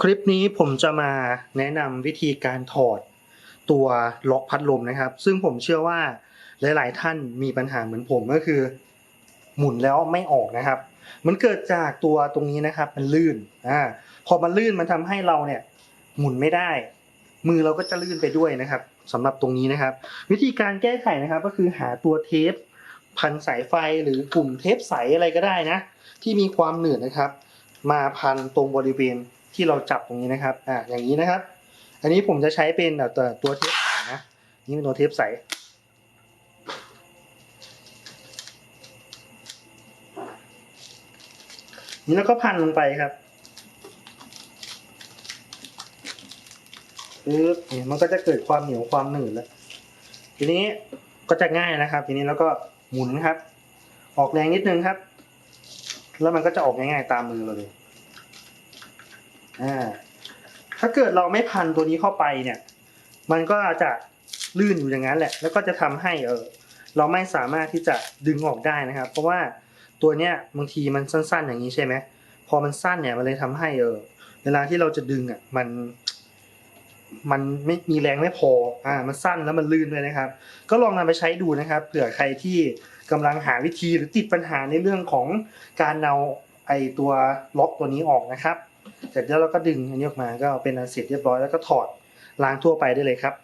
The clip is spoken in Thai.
คลิปนี้ผมจะมาแนะนำวิธีการถอดตัวล็อกพัดลมนะครับ ซึ่งผมเชื่อว่าหลาย ๆ ท่านมีปัญหาเหมือนผมก็คือ หมุนแล้วไม่ออกนะครับ มันเกิดจากตัวตรงนี้นะครับมันลื่นอ่าพอมันลื่นมันทำให้เราเนี่ยหมุนไม่ได้ มือเราก็จะลื่นไปด้วยนะครับสำหรับตรงนี้นะครับ วิธีการแก้ไขนะครับก็คือหาตัวเทป พันสายไฟหรือกลุ่มเทปใสอะไรก็ได้นะ ที่มีความหนืดนะครับ มาพันตรงบริเวณ ที่เราจับตรงนี้นะครับอ่าอย่างนี้นะครับ อันนี้ผมจะใช้เป็นตัวตัวเทปใสนะนี่เป็นตัวเทปใสนี่แล้วก็พันลงไปครับปึ๊บเนี่ยมันก็จะเกิดความเหนียวความหนืดแล้ว ทีนี้ก็จะง่ายนะครับ ทีนี้แล้วก็หมุนครับ ออกแรงนิดนึงครับ แล้วมันก็จะออกง่ายๆตามมือเราเลย อ่าถ้าเกิดเราไม่พันตัวนี้เข้าไปเนี่ย มันก็จะลื่นอยู่อย่างนั้นแหละ แล้วก็จะทำให้เออเราไม่สามารถที่จะดึงออกได้นะครับ เพราะว่าตัวเนี้ยบางทีมันสั้น ๆ อย่างนี้ใช่ไหมพอมันสั้นเนี่ยมันเลยทำให้เออเวลาที่เราจะดึงอะมัน มันไม่มีแรงไม่พออ่ามันสั้นแล้วมันลื่นด้วยนะครับ ก็ลองนำไปใช้ดูนะครับเผื่อใครที่กำลังหาวิธีหรือติดปัญหาในเรื่องของการเอาไอตัวล็อกตัวนี้ออกนะครับ เสร็จแล้วเราก็ดึงอันนี้ออกมาก็เป็นอันเสร็จเรียบร้อยแล้วก็ถอดล้างทั่วไปได้เลยครับ